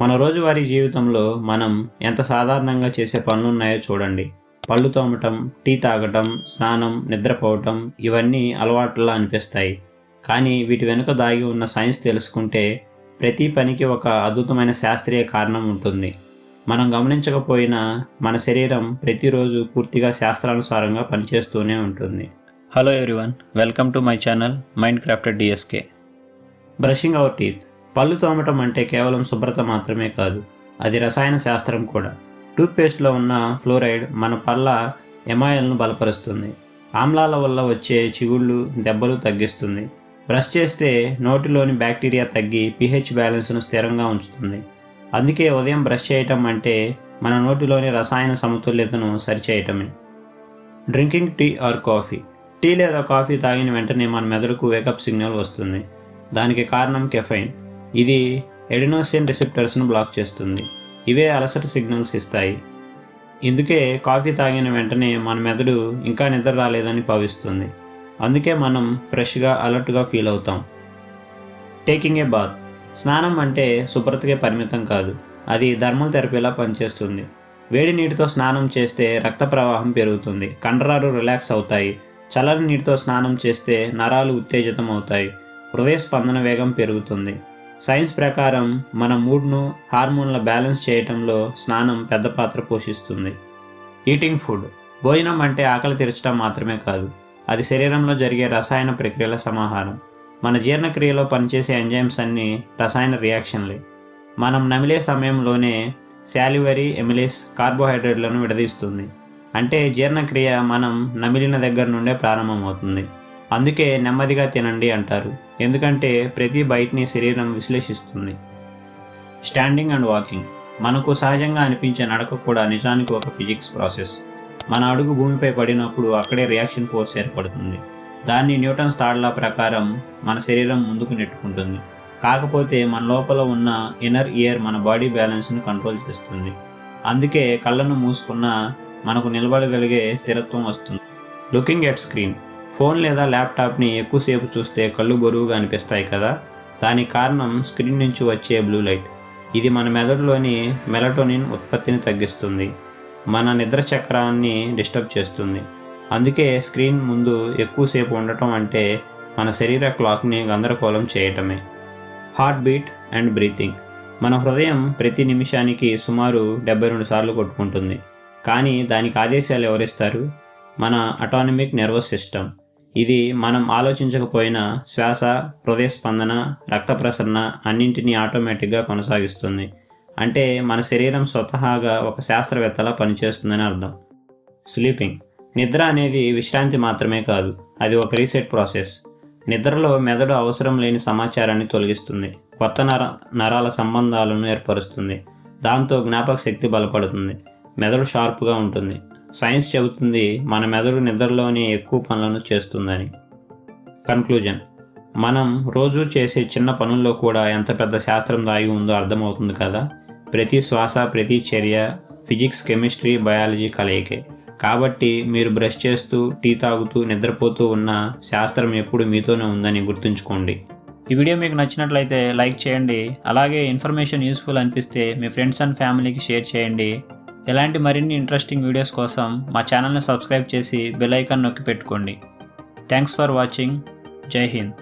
మన రోజువారీ జీవితంలో మనం ఎంత సాధారణంగా చేసే పనులు ఉన్నాయో చూడండి. పళ్ళు తోమటం టీ తాగటం స్నానం నిద్రపోవటం ఇవన్నీ అలవాట్లా అనిపిస్తాయి. కానీ వీటి వెనుక దాగి ఉన్న సైన్స్ తెలుసుకుంటే ప్రతి పనికి ఒక అద్భుతమైన శాస్త్రీయ కారణం ఉంటుంది. మనం గమనించకపోయినా మన శరీరం ప్రతిరోజు పూర్తిగా శాస్త్రానుసారంగా పనిచేస్తూనే ఉంటుంది. Hello everyone welcome to my channel mind crafted DSK brushing our teeth పళ్ళు తోమటం అంటే కేవలం శుభ్రత మాత్రమే కాదు అది రసాయన శాస్త్రం కూడా. టూత్పేస్ట్లో ఉన్న ఫ్లోరైడ్ మన పళ్ళ ఎమాయిల్ను బలపరుస్తుంది. ఆమ్లాల వల్ల వచ్చే చిగుళ్ళు దెబ్బలు తగ్గిస్తుంది. బ్రష్ చేస్తే నోటిలోని బ్యాక్టీరియా తగ్గి పిహెచ్ బ్యాలెన్స్ను స్థిరంగా ఉంచుతుంది. అందుకే ఉదయం బ్రష్ చేయటం అంటే మన నోటిలోని రసాయన సమతుల్యతను సరిచేయటమే. Drinking tea or coffee. Tea లేదా కాఫీ తాగిన వెంటనే మన మెదడుకు వేకప్ సిగ్నల్ వస్తుంది. దానికి కారణం కెఫైన్. ఇది ఎడినోసిన్ రిసెప్టర్స్ను బ్లాక్ చేస్తుంది. ఇవే అలసట సిగ్నల్స్ ఇస్తాయి. ఇందుకే కాఫీ తాగిన వెంటనే మన మెదడు ఇంకా నిద్ర రాలేదని భావిస్తుంది. అందుకే మనం ఫ్రెష్గా అలర్ట్గా ఫీల్ అవుతాం. Taking a bath. స్నానం అంటే శుభ్రతకే పరిమితం కాదు. అది థర్మల్ థెరపీలా పనిచేస్తుంది. వేడి నీటితో స్నానం చేస్తే రక్త ప్రవాహం పెరుగుతుంది. కండరాలు రిలాక్స్ అవుతాయి. చల్లని నీటితో స్నానం చేస్తే నరాలు ఉత్తేజితం అవుతాయి హృదయ స్పందన వేగం పెరుగుతుంది. సైన్స్ ప్రకారం మన మూడ్ను హార్మోన్ల బ్యాలెన్స్ చేయటంలో స్నానం పెద్ద పాత్ర పోషిస్తుంది. Eating food. భోజనం అంటే ఆకలి తీర్చడం మాత్రమే కాదు అది శరీరంలో జరిగే రసాయన ప్రక్రియల సమాహారం. మన జీర్ణక్రియలో పనిచేసే ఎంజైమ్స్ అన్నీ రసాయన రియాక్షన్లే. మనం నమిలే సమయంలోనే శాలివరీ ఎమిలేస్ కార్బోహైడ్రేట్లను విడదీస్తుంది. అంటే జీర్ణక్రియ మనం నమిలిన దగ్గర నుండే ప్రారంభమవుతుంది. అందుకే నెమ్మదిగా తినండి అంటారు. ఎందుకంటే ప్రతి బయటని శరీరం విశ్లేషిస్తుంది. Standing and walking. మనకు సహజంగా అనిపించే నడక కూడా నిజానికి ఒక ఫిజిక్స్ ప్రాసెస్. మన అడుగు భూమిపై పడినప్పుడు అక్కడే రియాక్షన్ ఫోర్స్ ఏర్పడుతుంది. దాన్ని న్యూటన్స్ తాళ్ళ ప్రకారం మన శరీరం ముందుకు నెట్టుకుంటుంది. కాకపోతే మన లోపల ఉన్న ఇన్నర్ ఇయర్ మన బాడీ బ్యాలెన్స్ను కంట్రోల్ చేస్తుంది. అందుకే కళ్ళను మూసుకున్న మనకు నిలబడగలిగే స్థిరత్వం వస్తుంది. Looking at screen. ఫోన్ లేదా ల్యాప్టాప్ని ఎక్కువసేపు చూస్తే కళ్ళు బరువుగా అనిపిస్తాయి కదా? దానికి కారణం స్క్రీన్ నుంచి వచ్చే బ్లూ లైట్. ఇది మన మెదడులోని మెలటోనిన్ ఉత్పత్తిని తగ్గిస్తుంది. మన నిద్ర చక్రాన్ని డిస్టర్బ్ చేస్తుంది. అందుకే స్క్రీన్ ముందు ఎక్కువసేపు ఉండటం అంటే మన శరీర క్లాక్ని గందరగోళం చేయటమే. Heart beat and breathing. మన హృదయం ప్రతి నిమిషానికి సుమారు డెబ్బై రెండు సార్లు కొట్టుకుంటుంది. కానీ దానికి ఆదేశాలు ఎవరిస్తారు? మన అటానమిక్ నర్వస్ సిస్టమ్. ఇది మనం ఆలోచించకపోయినా శ్వాస హృదయ స్పందన రక్త ప్రసరణ అన్నింటినీ ఆటోమేటిక్గా కొనసాగిస్తుంది. అంటే మన శరీరం స్వతహాగా ఒక శాస్త్రవేత్తలా పనిచేస్తుందని అర్థం. స్లీపింగ్. నిద్ర అనేది విశ్రాంతి మాత్రమే కాదు అది ఒక రీసెట్ ప్రాసెస్. నిద్రలో మెదడు అవసరం లేని సమాచారాన్ని తొలగిస్తుంది కొత్త నర నరాల సంబంధాలను ఏర్పరుస్తుంది దాంతో జ్ఞాపక శక్తి బలపడుతుంది మెదడు షార్ప్గా ఉంటుంది. సైన్స్ చెబుతుంది మన మెదడు నిద్రలోనే ఎక్కువ పనులను చేస్తుందని. కన్క్లూజన్ మనం రోజు చేసే చిన్న పనుల్లో కూడా ఎంత పెద్ద శాస్త్రం దాగి ఉందో అర్థమవుతుంది కదా. ప్రతి శ్వాస ప్రతి చర్య ఫిజిక్స్ కెమిస్ట్రీ బయాలజీ కలయికే. కాబట్టి మీరు బ్రష్ చేస్తూ టీ తాగుతూ నిద్రపోతూ ఉన్న శాస్త్రం ఎప్పుడు మీతోనే ఉందని గుర్తుంచుకోండి. ఈ వీడియో మీకు నచ్చినట్లయితే లైక్ చేయండి. అలాగే ఇన్ఫర్మేషన్ యూస్ఫుల్ అనిపిస్తే మీ ఫ్రెండ్స్ అండ్ ఫ్యామిలీకి షేర్ చేయండి. ఇలాంటి మరిన్ని ఇంట్రెస్టింగ్ వీడియోస్ కోసం మా ఛానల్ని సబ్స్క్రైబ్ చేసి బెల్ ఐకాన్ నొక్కి పెట్టుకోండి. థ్యాంక్స్ ఫర్ వాచింగ్ జై హింద్